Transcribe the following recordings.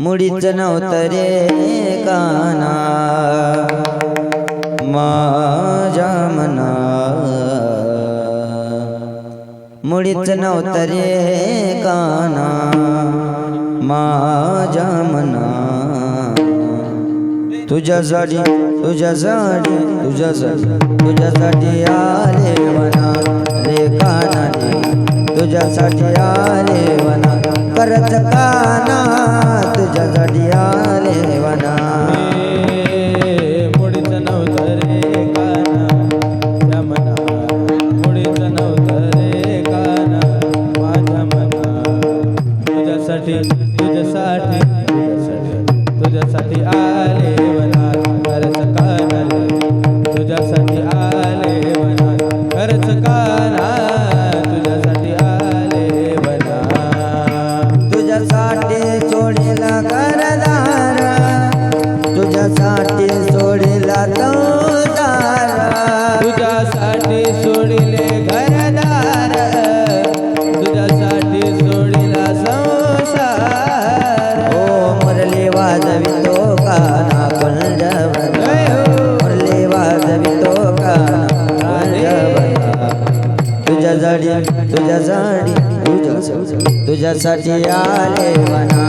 मुडीच नव्हतं रे काना. माझ्या मना. मुडीच नव्हतं रे काना. माझ्या मना. तुझ्यासाठी तुझ्यासाठी तुझ्यासाठी तुझ्यासाठी आले वना रे काना तुझ्यासाठी आले वना. करत काना तुझ्यासाठी आले वना. मुडीच नव्हतं रे काना. त्या मना. मुडीच नव्हतं रे काना. माझ्या मना. तुझ्यासाठी तुझ्यासाठी तुझ्यासाठी तुझ्यासाठी आले वना. खरंच काना रे तुझ्यासाठी आले वना. खरंच का तुझ्यासाठी सोडीला दार. तुझ्यासाठी सोडिले घरदार. तुझ्यासाठी सोडिला संसार. ओ मुरली वाजवितो काना कुंजवना मुरली वाजवितो काना कुंजवना तुझ्या जाडी तुझ्या जाडी तुझ्या तुझ्यासाठी आले वना.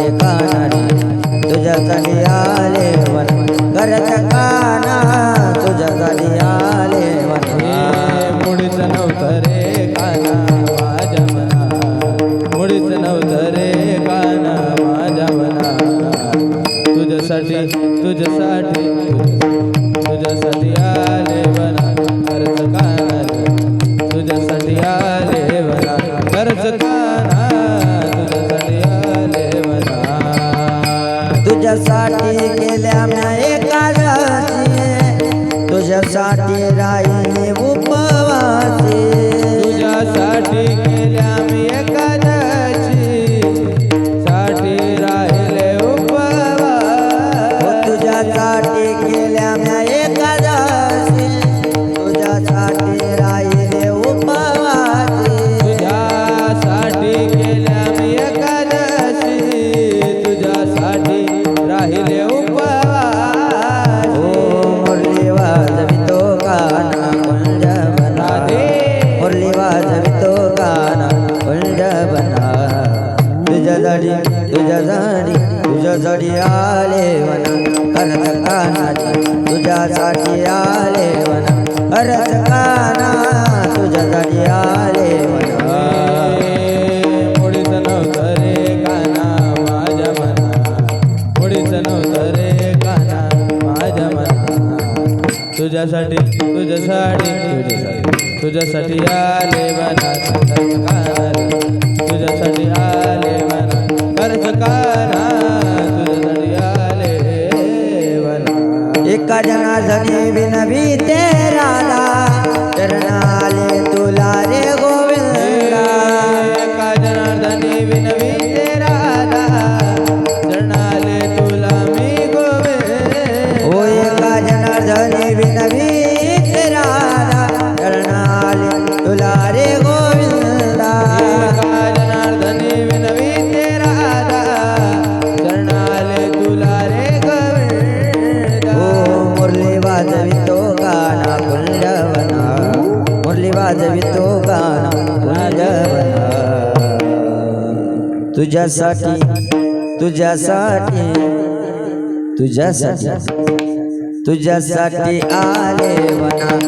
हे काना तुझ्या झाली आले वना करत काना तुझ्या झाली आले वना मुळीच नव्हतं रे काना माझ्या मना मुळीच नव्हतं रे काना माझ्या मना तुझ्यासाठी तुझ्यासाठी तुझ्यासाठी आले बना खर्च काना तुझ्यासाठी आले तुझ्यासाठी राहिली आले वना करत कानाची तुझ्यासाठी आले वना. करत काना तुझ्यासाठी आले वना. मुडीच नव्हतं रे काना माझ्या मना मुडीच नव्हतं रे काना माझ्या मना तुझ्यासाठी तुझ्यासाठी तुझ्यासाठी तुझ्यासाठी आले बना काना वाजवितो गाना कुंजवना मुरली वाजवितो गाना कुंजवना तुझ्यासाठी तुझ्यासाठी तुझ्यासाठी तुझ्यासाठी आले वना